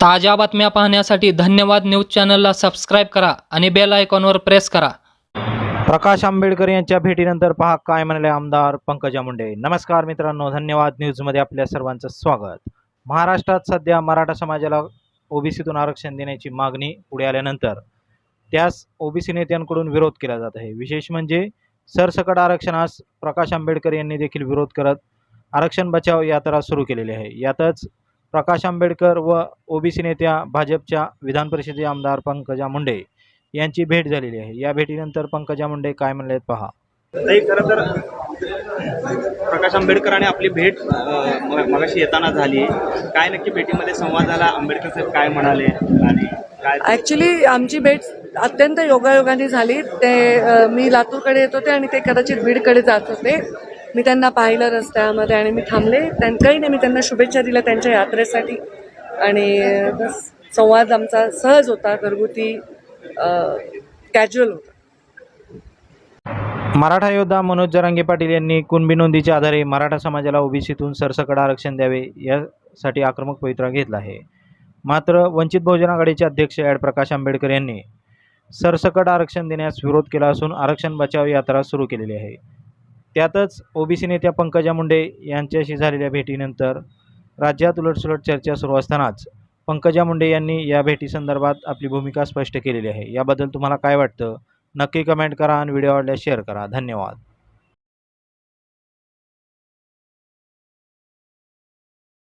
ताज्या बातम्या पाहण्यासाठी धन्यवाद न्यूज चॅनलला सबस्क्राईब करा आणि बेल आयकॉनवर प्रेस करा. प्रकाश आंबेडकर यांच्या भेटीनंतर पहा काय म्हणाले आमदार पंकजा मुंडे. नमस्कार मित्रांनो धन्यवाद न्यूजमध्ये आपल्या सर्वांचं स्वागत. महाराष्ट्रात सध्या मराठा समाजाला ओबीसीतून आरक्षण देण्याची मागणी पुढे आल्यानंतर त्यास ओबीसी नेत्यांकडून विरोध केला जात आहे. विशेष म्हणजे सरसकट आरक्षणास प्रकाश आंबेडकर यांनी देखील विरोध करत आरक्षण बचाव यात्रा सुरू केलेली आहे. यातच प्रकाश आंबेडकर व ओबीसी नेत्या भाजपच्या विधान परिषदेचे आमदार पंकजा मुंडे यांची भेट झालेली आहे. या भेटीनंतर पंकजा मुंडे काय म्हणलेत पहा. ताई खरं तर प्रकाश आंबेडकर आणि आपली भेट मगाशी येताना झाली. काय नक्की भेटीमध्ये संवाद झाला? आंबेडकर साहेब काय म्हणाले? आणि ऍक्च्युली आमची भेट अत्यंत योगायोगाने झाली. ते मी लातूरकडे येत होते आणि ते कदाचित बीडकडे जात होते. मी त्यांना पाहिलं रस्त्यामध्ये आणि मी थांबले. त्यां काही नाही मी त्यांना शुभेच्छा दिल्या त्यांच्या यात्रेसाठी. आणि बस संवाद आमचा सहज होता घरगुती कॅज्युअल होता. मराठा योद्धा मनोज जरांगे पाटील यांनी कुणबी नोंदीच्या आधारे मराठा समाजाला ओबीसीतून सरसकट आरक्षण द्यावे यासाठी आक्रमक पवित्रा घेतला आहे. मात्र वंचित बहुजन आघाडीचे अध्यक्ष ॲड प्रकाश आंबेडकर यांनी सरसकट आरक्षण देण्यास विरोध केला असून आरक्षण बचाव यात्रा सुरू केलेली आहे. त्यातच ओबीसी नेत्या पंकजा मुंडे यांच्याशी झालेल्या भेटीनंतर राज्यात उलटसुलट चर्चा सुरू असतानाच पंकजा मुंडे यांनी या भेटीसंदर्भात आपली भूमिका स्पष्ट केलेली आहे. याबद्दल तुम्हाला काय वाटतं? नक्की कमेंट करा आणि व्हिडिओ आवडल्यास शेअर करा. धन्यवाद.